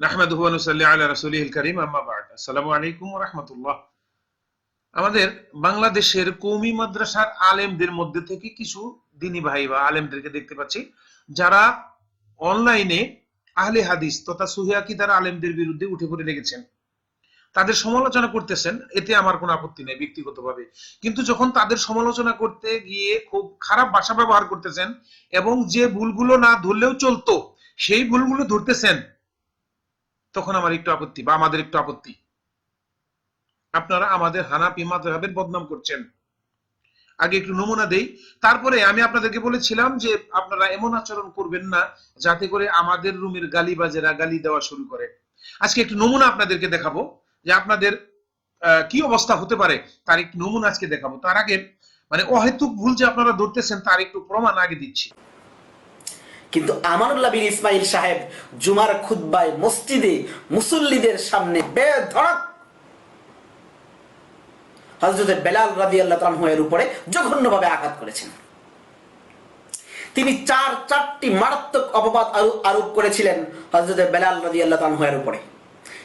নাহমাদুহু ওয়া নুসাল্লি আলা রাসূলিহিল কারীম, আম্মা বা'দ। আসসালামু আলাইকুম ওয়া আমাদের বাংলাদেশের কওমি মাদ্রাসার আলেমদের মধ্যে থেকে কিছু দিনী ভাই বা আলেমদেরকে দেখতে পাচ্ছি, যারা অনলাইনে আহলে হাদিস তথা সহিহ আকীদার আলেমদের বিরুদ্ধে উঠে পড়ে লেগেছেন। তাদের সমালোচনা করতেছেন, এতে আমার কোনো আপত্তি নেই ব্যক্তিগতভাবে। কিন্তু যখন তাদের সমালোচনা করতে গিয়ে খুব খারাপ ভাষা ব্যবহার করতেছেন এবং যে ভুলগুলো না ধরলেও চলতো, সেই ভুলগুলো ধরতেছেন তখন আমার একটু আপত্তি বা আমাদের একটু আপত্তি। আপনারা আমাদের হানাফি মাযহাবের বদনাম করছেন। আগে একটু নমুনা দেই। তারপরে আমি আপনাদেরকে বলেছিলাম যে আপনারা এমন আচরণ করবেন না যাতে করে আমাদের রুমের গালিবাজেরা গালি দেওয়া শুরু করে। আজকে একটু নমুনা আপনাদেরকে দেখাবো যে আপনাদের কি অবস্থা হতে পারে তার একটু নমুনা আজকে দেখাবো। তার আগে মানে অহেতুক ভুল যে আপনারা ধরতেছেন তার একটু প্রমাণ আগে দিচ্ছি। কিন্তু আমানুল্লাহ বিন ইসমাইল সাহেব জুমার খুদ্বায় মসজিদে মুসল্লিদের সামনে বেধড়ক। হজরত বেলাল রাজি আল্লাহ এর উপরে জঘন্যভাবে আঘাত করেছেন। তিনি চার, চারটি মারাত্মক অপবাদ আরো- আরোপ করেছিলেন হজরত বেলাল রাজি আল্লাহ এর উপরে।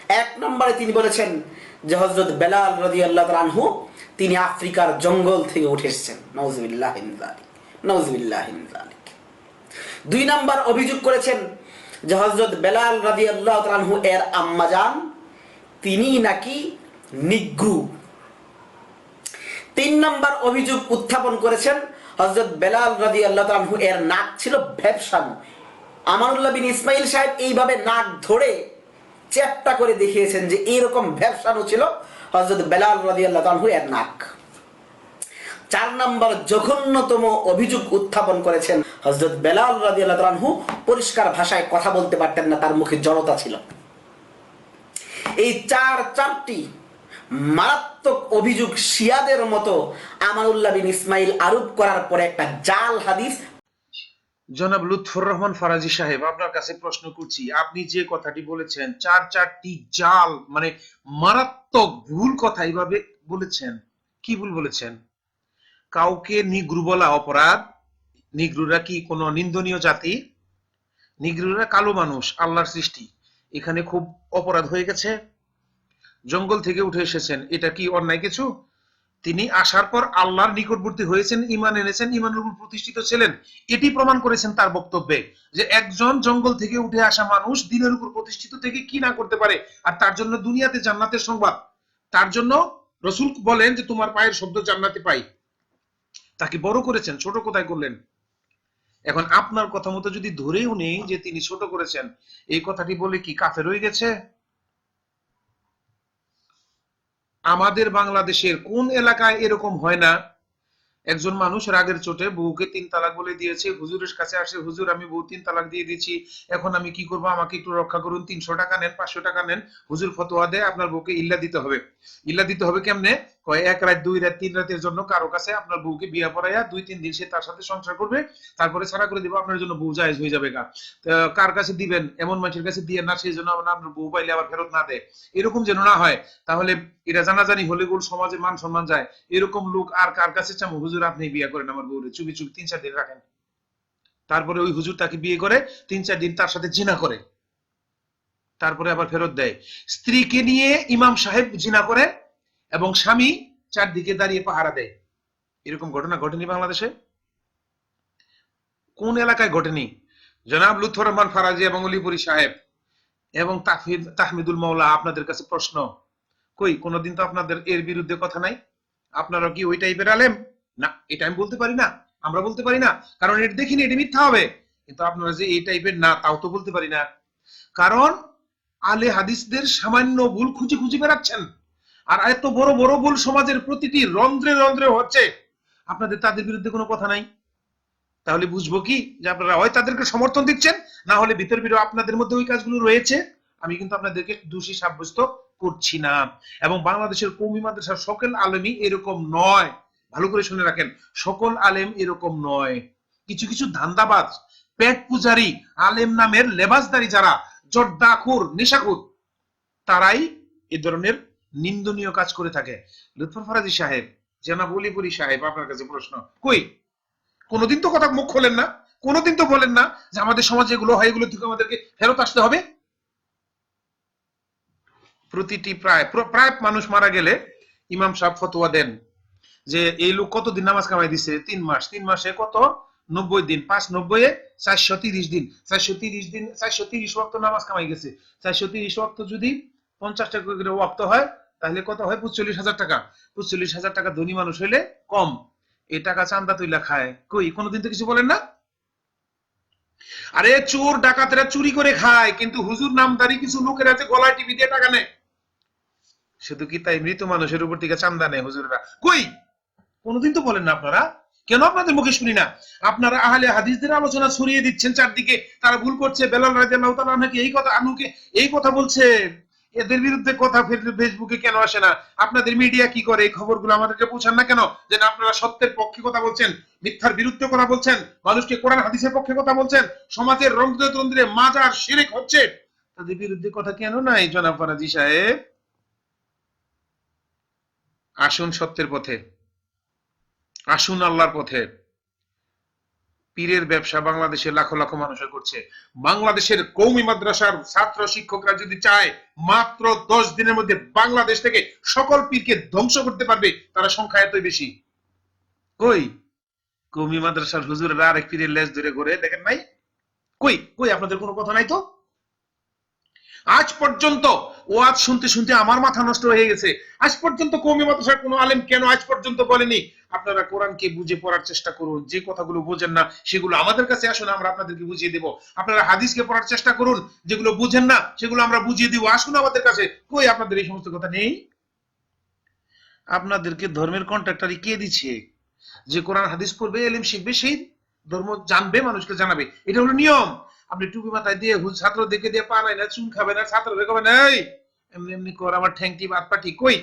এক নম্বরে তিনি বলেছেন যে হজরত বেলাল রাজি আল্লাহ আনহু, তিনি আফ্রিকার জঙ্গল থেকে উঠে এসেছেন। নওজবিল্লাহ নওজবিল্লাহ দুই নাম্বার অভিযোগ করেছেন যে হজরত বেলাল রাজি আল্লাহ তালহু এর আম্মাজান তিনি নাকি নিগ্রু। তিন নাম্বার অভিযোগ উত্থাপন করেছেন হজরত বেলাল রাজি আল্লাহ তালহু এর নাক ছিল ভ্যাবসানো। আমানুল্লাহ বিন ইসমাইল সাহেব এইভাবে নাক ধরে চ্যাপটা করে দেখিয়েছেন যে এইরকম ভ্যাবসানো ছিল হজরত বেলাল রাজি আল্লাহ তালহু এর নাক। চার নম্বর জঘন্যতম অভিযোগ উত্থাপন করেছেন হজরত বেলাল রাজি আল্লাহ পরিষ্কার ভাষায় কথা বলতে পারতেন না, তার মুখে জড়তা ছিল। এই চার, চারটি মারাত্মক অভিযোগ শিয়াদের মতো আমানুল্লাহ বিন ইসমাইল আরোপ করার পরে একটা জাল হাদিস। জনাব লুৎফর রহমান ফারাজি সাহেব, আপনার কাছে প্রশ্ন করছি, আপনি যে কথাটি বলেছেন, চার, চারটি জাল মানে মারাত্মক ভুল কথা এইভাবে বলেছেন, কি ভুল বলেছেন? কাউকে নিগ্রু বলা অপরাধ। নিগ্রুরা কি কোনো নিন্দনীয় জাতি? নিগ্রুরা কালো মানুষ, আল্লাহর সৃষ্টি। এখানে খুব অপরাধ হয়ে গেছে। জঙ্গল থেকে উঠে এসেছেন। এটা কি অন্যায় কিছু? তিনি আসার পর আল্লাহর নিকটবর্তী হয়েছেন ইমান এনেছেন ইমানের উপর প্রতিষ্ঠিত ছিলেন। এটি প্রমাণ করেছেন তার বক্তব্যে যে একজন জঙ্গল থেকে উঠে আসা মানুষ দিনের উপর প্রতিষ্ঠিত থেকে কি না করতে পারে, আর তার জন্য দুনিয়াতে জান্নাতের সংবাদ। তার জন্য রসুল বলেন যে, তোমার পায়ের শব্দ জান্নাতে পাই। তাকে বড় করেছেন, ছোট কোথায় করলেন? এখন আপনার কথা মতো যদি ধরেও নেই যে তিনি ছোট করেছেন, এই কথাটি বলে কি কাফের হয়ে গেছে? আমাদের বাংলাদেশের কোন এলাকায় এরকম হয় না? একজন মানুষ রাগের চোটে বউকে তিন তালাক বলে দিয়েছে, হুজুরের কাছে আসে, হুজুর, আমি বউ তিন তালাক দিয়ে দিচ্ছি এখন আমি কি করব? আমাকে একটু রক্ষা করুন, তিনশো টাকা নেন, পাঁচশো টাকা নেন, হুজুর ফতোয়া দেয়, আপনার বউকে ইল্লা দিতে হবে। ইল্লা দিতে হবে কেমনে? কয় এক রাত, দুই রাত, তিন রাতের জন্য কারও কাছে আপনার বউকে বিয়া পড়াইয়া দুই, তিন দিন সে তার সাথে সংসার করবে, তারপরে ছাড়া করে দিব, আপনার জন্য বউ হয়ে যাবে গা। কার কাছে দিবেন? এমন মানুষের কাছে দিয়ে না, সেই জন্য আপনার বউ পাইলে আবার ফেরত না দেয়। এরকম যেন না হয়, তাহলে এটা জানাজানি হলে গোল সমাজে মান সম্মান যায়। এরকম লোক আর কার কাছে চামো? হুজুর, আপনি বিয়ে করেন আমার বউরে। চুপি চুপি তিন, চার দিন রাখেন। তারপরে ওই হুজুর তাকে বিয়ে করে, তিন, চার দিন তার সাথে জিনা করে। তারপরে আবার ফেরত দেয়। স্ত্রীকে নিয়ে ইমাম সাহেব জিনা করে এবং স্বামী চারদিকে দাঁড়িয়ে পাহারা দেয়। এরকম ঘটনা ঘটেনি বাংলাদেশে? কোন এলাকায় ঘটেনি? জনাব লুৎফর রহমান ফারাজি এবং অলিপুরি সাহেব এবং তাফিদ, তাহমিদুল মাওলা, আপনাদের কাছে প্রশ্ন। কই, কোনোদিন তো আপনাদের এর বিরুদ্ধে কথা নাই? আপনারা কি ওই টাইপের আলেম? না, এটা আমি বলতে পারি না, আমরা বলতে পারি না, কারণ এটা দেখিনি, এটা মিথ্যা হবে। কিন্তু আপনারা যে এই টাইপের না, তাও তো বলতে পারি না। কারণ আলে হাদিসদের সামান্য ভুল খুঁজে খুঁজে বেড়াচ্ছেন। আর এত বড় বড় ভুল সমাজের প্রতিটি রন্ধ্রে রন্ধ্রে হচ্ছে। আপনাদের তাদের বিরুদ্ধে কোনো কথা নাই। তাহলে বুঝব কি? যে আপনারা হয় তাদেরকে সমর্থন দিচ্ছেন, না হলে ভিতর ভিতর আপনাদের মধ্যে ওই কাজগুলো রয়েছে। আমি কিন্তু আপনাদেরকে দোষী সাব্যস্ত করছি না। এবং বাংলাদেশের কৌমি মাদ্রাসার সকল আলেমই এরকম নয়। ভালো করে শুনে রাখেন, সকল আলেম এরকম নয়। কিছু কিছু ধান্দাবাজ, পেট পূজারি, আলেম নামের লেবাসদারি যারা, জর্দাখুর, নেশাখুর, তারাই এ ধরনের নিন্দনীয় কাজ করে থাকে। লুৎফর ফরাজি সাহেব জেনা বলিপুরি সাহেব, আপনার কাছে প্রশ্ন, কই? কোনোদিন তো কথা মুখ খোলেন না, কোনোদিন তো বলেন না যে আমাদের সমাজে এগুলো হয়, এগুলো থেকে আমাদেরকে ফেরত আসতে হবে? প্রতিটি প্রায় প্রায় মানুষ মারা গেলে ইমাম সাহেব ফতোয়া দেন যে, এই লোক কতদিন নামাজ কামাই দিছে? তিন মাস। তিন মাসে কত? নব্বই দিন। পাঁচ নব্বই চারশো তিরিশ দিন। চারশো তিরিশ দিন, চারশো তিরিশ ওয়াক্ত নামাজ কামাই গেছে। চারশো তিরিশ ওয়াক্ত যদি পঞ্চাশ টাকা করে ওয়াক্ত হয় তাহলে কত হয়? পঁচল্লিশ হাজার টাকা। পঁচল্লিশ হাজার টাকা ধনী মানুষ হইলে কম। এই টাকা চান্দা তুইলা খায়। কই? কোনোদিন তো কিছু বলেন না? আরে চোর, ডাকাতেরা চুরি করে খায়, কিন্তু হুজুর নামদারি কিছু লোকের আছে, গলায় টিভি দিয়ে টাকা নেয়। শুধু কি তাই মৃত মানুষের উপর থেকে চান্দা নেয় হুজুররা? কই? কোনোদিন তো বলেন না আপনারা। কেন আপনাদের মুখে শুনি না? আপনারা আহলে হাদিসদের আলোচনা ছড়িয়ে দিচ্ছেন চারদিকে। তারা ভুল করছে। বেলাল তাআলা নাকি এই কথা আনুকে এই কথা বলছে। এদের বিরুদ্ধে কথা ফেসবুকে কেন আসে না? আপনাদের মিডিয়া কি করে? এই খবরগুলো আমাদেরকে পৌঁছান না কেন? যে আপনারা সত্যের পক্ষে কথা বলছেন, মিথ্যার বিরুদ্ধে কথা বলছেন, মানুষকে কোরআন, হাদিসের পক্ষে কথা বলছেন, সমাজের রন্ধ্রে তন্দ্রে মাজার শিরিক হচ্ছে। তাদের বিরুদ্ধে কথা কেন নাই, জনাব ফরাজি সাহেব? আসুন সত্যের পথে। আসুন আল্লাহর পথে। পীরের ব্যবসা বাংলাদেশে লাখো লাখো মানুষে করছে। বাংলাদেশের কৌমি মাদ্রাসার ছাত্র শিক্ষকরা যদি চায় মাত্র দশ দিনের মধ্যে বাংলাদেশ থেকে সকল পীরকে ধ্বংস করতে পারবে, তারা সংখ্যা এতই বেশি। কই? কৌমি মাদ্রাসার হুজুরেরা আরেক পীরের লেজ ধরে ঘুরে দেখেন নাই? কই? কই, আপনাদের কোনো কথা নাই তো? আজ পর্যন্ত ওয়াজ শুনতে শুনতে আমার মাথা নষ্ট হয়ে গেছে। আজ পর্যন্ত কৌমি মাদ্রাসার কোনো আলেম কেন আজ পর্যন্ত বলেনি? আপনারা কোরআনকে বুঝে পড়ার চেষ্টা করুন, যে কথাগুলো বোঝেন না, সেগুলো আমাদের কাছে আসুন, আমরা আপনাদেরকে বুঝিয়ে দেব। আপনারা হাদিসকে পড়ার চেষ্টা করুন, যেগুলো বুঝেন না, সেগুলো আমরা বুঝিয়ে দিব। আসুন আমাদের কাছে, কই আপনাদের এই সমস্ত কথা নেই? আপনাদেরকে ধর্মের কন্ট্রাক্টারি কে দিচ্ছে। যে কোরআন হাদিস পড়বে, এলিম শিখবে, সেই ধর্ম জানবে, মানুষকে জানাবে। এটা হলো নিয়ম। আপনি টুপি মাথায় দিয়ে ছাত্র দেখে দিয়ে পা নাই না চুন খাবে না, ছাত্র দেখবে না এমনি এমনি কর, আমার ঠ্যাংটি হাত পাটি, কই?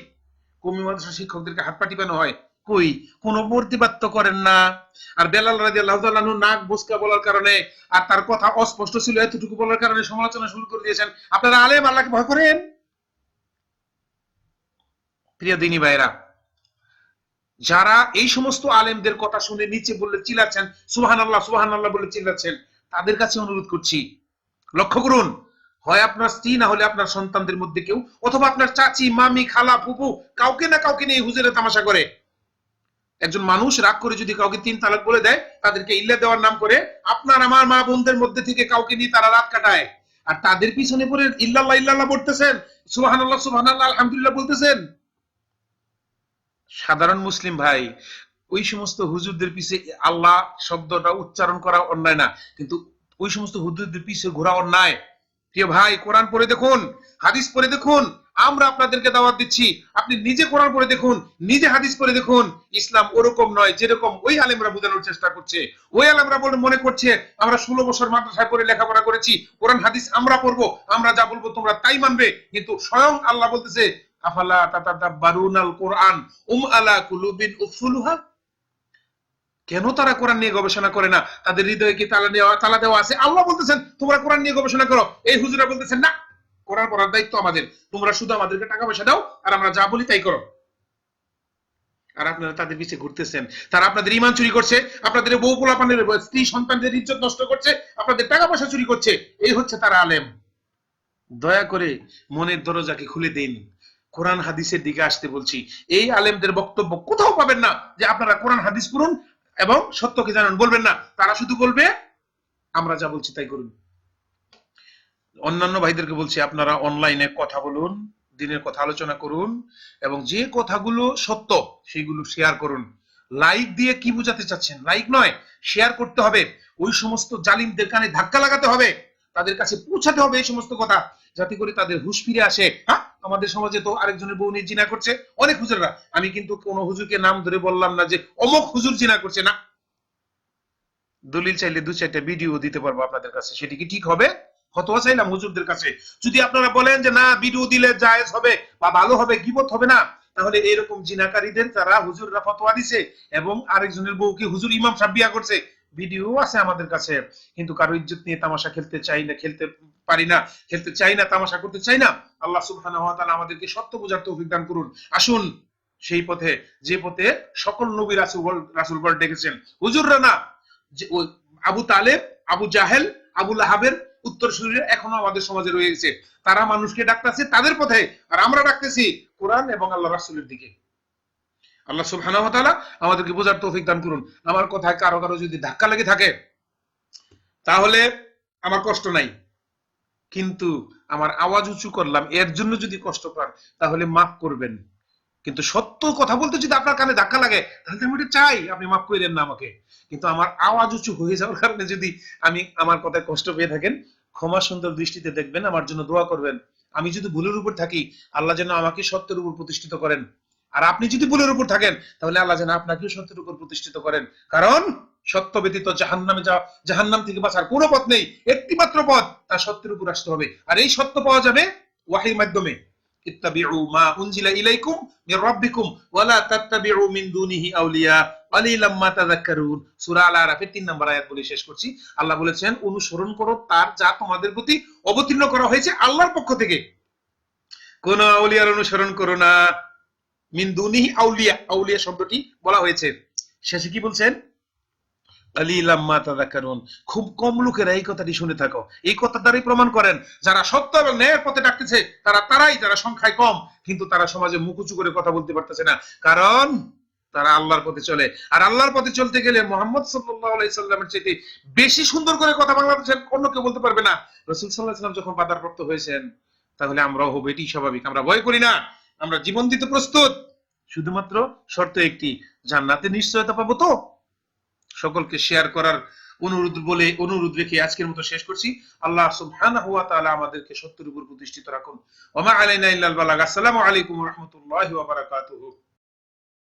কমি মাদ্রাসা শিক্ষকদেরকে হাত পাটি বানো হয়। কই? কোন প্রতিবাদ করেন না। আর বেলাল রাজি আল্লাহ নাক বুসকা বলার কারণে আর তার কথা অস্পষ্ট ছিল, এতটুকু বলার কারণে সমালোচনা শুরু করে দিয়েছেন। আপনারা আলেম, আল্লাহকে ভয় করেন? প্রিয় দিনী ভাইরা যারা এই সমস্ত আলেমদের কথা শুনে নিচে বললে চিলাচ্ছেন সুহান আল্লাহ সুহান আল্লাহ বলে চিল্লাচ্ছেন, তাদের কাছে অনুরোধ করছি, লক্ষ্য করুন, হয় আপনার স্ত্রী, না হলে আপনার সন্তানদের মধ্যে কেউ, অথবা আপনার চাচি, মামি, খালা ফুপু কাউকে না কাউকে নিয়ে হুজুরে তামাশা করে। একজন মানুষ রাগ করে যদি কাউকে তিন তালাক বলে দেয়, তাদেরকে ইল্লা দেওয়ার নাম করে, আপনার আমার মা বোনদের মধ্যে থেকে কাউকে নিয়ে তারা রাত কাটায়। আর তাদের পিছনে পড়ে ইল্লাল্লাহ ইল্লাল্লাহ পড়তেছেন সুবহানাল্লাহ সুবহানাল্লাহ, আলহামদুলিল্লাহ বলতেছেন। সাধারণ মুসলিম ভাই, ওই সমস্ত হুজুরদের পিছে আল্লাহ শব্দটা উচ্চারণ করা অন্যায় না, কিন্তু ওই সমস্ত হুজুরদের পিছে ঘোরা অন্যায়। প্রিয় ভাই, কোরআন পড়ে দেখুন, হাদিস পড়ে দেখুন আমরা আপনাদেরকে দাওয়াত দিচ্ছি। আপনি নিজে কোরআন পড়ে দেখুন, নিজে হাদিস পড়ে দেখুন। ইসলাম ওরকম নয়, যেরকম ওই আলেমরা বোঝানোর চেষ্টা করছে। ওই আলেমরা বলে মনে করছে, আমরা ষোলো বছর মাদ্রাসায় পড়ে লেখাপড়া করেছি, কোরআন, হাদিস আমরা পড়ব, আমরা যা বলব তোমরা তাই মানবে। কিন্তু স্বয়ং আল্লাহ বলতেছে, আফালা তাতাদাব্বারুন আল কোরআন উম আলা কুলুবিন উফসুলুহা? কেন তারা কোরআন নিয়ে গবেষণা করে না? তাদের হৃদয়ে কি তালা দেওয়া তালা দেওয়া আছে? আল্লাহ বলতেছেন, তোমরা কোরআন নিয়ে গবেষণা করো। এই হুজুরা বলতেছেন না কোরআন পড়ার দায়িত্ব আমাদের। তোমরা শুধু আমাদেরকে টাকা পয়সা দাও, আর আমরা যা বলি তাই করো। আর আপনারা তাদের পিছে ঘুরতেছেন। তারা আপনাদের ইমান চুরি করছে, আপনাদের বউ পোলাপানের স্ত্রী সন্তানদের ইজ্জত নষ্ট করছে, আপনাদের টাকা পয়সা চুরি করছে। এই হচ্ছে তারা আলেম। দয়া করে মনের দরজাকে খুলে দিন। কোরআন হাদিসের দিকে আসতে বলছি। এই আলেমদের বক্তব্য কোথাও পাবেন না যে আপনারা কোরআন হাদিস পড়ুন এবং সত্যকে জানান। বলবেন না, তারা শুধু বলবে, আমরা যা বলছি তাই করুন। অন্যান্য ভাইদেরকে বলছি, আপনারা অনলাইনে কথা বলুন, দিনের কথা আলোচনা করুন এবং যে কথাগুলো সত্য সেগুলো শেয়ার করুন। লাইক দিয়ে কি বোঝাতে চাচ্ছেন? লাইক নয় শেয়ার করতে হবে। ওই সমস্ত জালিমদের কানে ধাক্কা লাগাতে হবে। তাদের কাছে পৌঁছাতে হবে এই সমস্ত কথা, যাতে করে তাদের হুশ ফিরে আসে। হ্যাঁ আমাদের সমাজে তো আরেকজনের বউ নিয়ে জিনা করছে, অনেক হুজুররা। আমি কিন্তু কোন হুজুরকে নাম ধরে বললাম না যে, অমুক হুজুর জিনা করছে। না। দলিল চাইলে দু চারটা ভিডিও দিতে পারব আপনাদের কাছে। সেটি কি ঠিক হবে? ফতোয়া চাইলাম হুজুরদের কাছে। যদি আপনারা বলেন যে, না ভিডিও দিলে জায়েজ হবে বা ভালো হবে, গিবত হবে না, তাহলে এরকম জিনাকারীদের তারা হুজুররা ফতোয়া দিছে এবং আরেকজনের বউকে হুজুর ইমাম সাহেব বিয়া করছে। ভিডিও আছে আমাদের কাছে। কিন্তু কারও ইজ্জত নিয়ে তামাশা খেলতে চাই না, খেলতে পারি না, খেলতে চাই না, তামাশা করতে চাই না। আল্লাহ সুবহানাহু ওয়া তাআলা আমাদেরকে সত্য বোঝার তৌফিক দান করুন। আসুন সেই পথে, যে পথে সকল নবী রাসূল রাসূলগণ ডেকেছেন। হুজুররা না আবু তালেব, আবু জাহেল, আবু লাহাবের উত্তর শরীরে এখনও আমাদের সমাজে রয়ে গেছে। তারা মানুষকে ডাকতেছে, তাদের পথে। আর আমরা ডাকতেছি কোরআন এবং আল্লাহ রাসূলের দিকে। আল্লাহ সুবহানাহু ওয়া তাআলা আমাদেরকে বোঝার তৌফিক দান করুন। আমার কথায় কারও কারও যদি ধাক্কা লেগে থাকে, তাহলে আমার কষ্ট নাই। কিন্তু আমার আওয়াজ উঁচু করলাম, এর জন্য যদি কষ্ট পান, তাহলে মাফ করবেন। কিন্তু সত্য কথা বলতে যদি আপনার কানে ধাক্কা লাগে, তাহলে আমি এটা চাই। আপনি মাফ করেন না আমাকে। কিন্তু আমার আওয়াজ উঁচু হয়ে যাওয়ার কারণে যদি আমি আমার কথায় কষ্ট পেয়ে থাকেন, ক্ষমা সুন্দর দৃষ্টিতে দেখবেন, আমার জন্য দোয়া করবেন। আমি যদি ভুলের উপর থাকি, আল্লাহ যেন আমাকে সত্যের উপর প্রতিষ্ঠিত করেন। আর আপনি যদি ভুলের উপর থাকেন, তাহলে আল্লাহ যেন আপনাকেও সত্যের উপর প্রতিষ্ঠিত করেন। কারণ সত্য ব্যতীত জাহান জাহান্নামে যাওয়া জাহান্নাম থেকে বাঁচার কোনো পথ নেই। একটি মাত্র পথ তার সত্যের উপর আসতে হবে। আর এই সত্য পাওয়া যাবে ওয়াহির মাধ্যমে। ইত্তাবিউ মা উনজিলা ইলাইকুম মির রাব্বিকুম ওয়ালা তাত্তাবিউ মিন দুনিহি আউলিয়া। মা তাযাক্কারুন। সূরা আল আরাফের 3 নম্বর আয়াত বলে শেষ করছি। আল্লাহ বলেছেন, অনুসরণ করো তার যা তোমাদের প্রতি অবতীর্ণ করা হয়েছে আল্লাহর পক্ষ থেকে। কোন আউলিয়ার অনুসরণ করো না। মিন দুনিহি আউলিয়া। আউলিয়া শব্দটি বলা হয়েছে। শেষে কি বলছেন? খুব কম লোকেরা এই কথাটি শুনে থাকো। এই কথা দ্বারাই প্রমাণ করেন, যারা সত্য এবং ন্যায়ের পথে ডাকতেছে, তারা তারাই, যারা সংখ্যায় কম, কিন্তু তারা সমাজে মুখ উঁচু করে কথা বলতে পারতেছে না। কারণ তারা আল্লাহর পথে চলে। আর আল্লাহর পথে চলতে গেলে মোহাম্মদ সাল্লামের চাইতে বেশি সুন্দর করে কথা বাংলাদেশের অন্য কেউ বলতে পারবে না। রাসূল সাল্লাম যখন বাধাপ্রাপ্ত হয়েছেন, তাহলে আমরাও হব এটি স্বাভাবিক। আমরা ভয় করি না। আমরা জীবন দিতে প্রস্তুত। শুধুমাত্র শর্ত একটি, জান্নাতে নিশ্চয়তা পাবো তো? সকলকে শেয়ার করার অনুরোধ বলে, অনুরোধ রেখে আজকের মতো শেষ করছি। আল্লাহ সুবহানাহু ওয়া তাআলা আমাদেরকে সত্যের উপর প্রতিষ্ঠিত রাখুন। ওয়া মা আলাইনা ইল্লাল বালাগ। আসসালামু আলাইকুম ওয়া রাহমাতুল্লাহি ওয়া বারাকাতুহু।